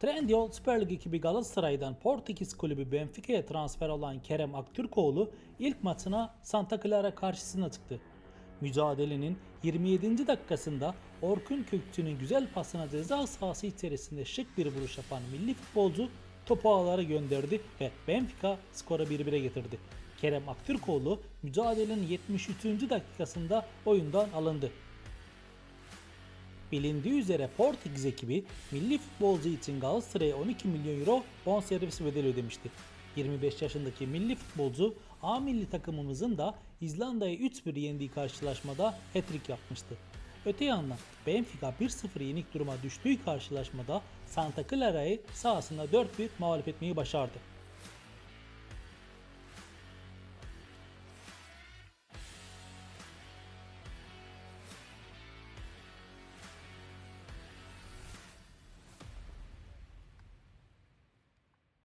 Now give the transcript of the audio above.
Trendyol Süper Lig ekibi Galatasaray'dan Portekiz kulübü Benfica'ya transfer olan Kerem Aktürkoğlu ilk maçına Santa Clara karşısına çıktı. Mücadelenin 27. dakikasında Orkun Kökçü'nün güzel pasına ceza sahası içerisinde şık bir vuruş yapan milli futbolcu topu ağlara gönderdi ve Benfica skoru 1-1'e getirdi. Kerem Aktürkoğlu mücadelenin 73. dakikasında oyundan alındı. Bilindiği üzere Portekiz ekibi milli futbolcu için Galatasaray'a 12 milyon euro bonservis bedeli ödemişti. 25 yaşındaki milli futbolcu A milli takımımızın da İzlanda'ya 3-1 yendiği karşılaşmada hat-trick yapmıştı. Öte yandan Benfica 1-0 yenik duruma düştüğü karşılaşmada Santa Clara'yı sahasında 4-1 mağlup etmeyi başardı.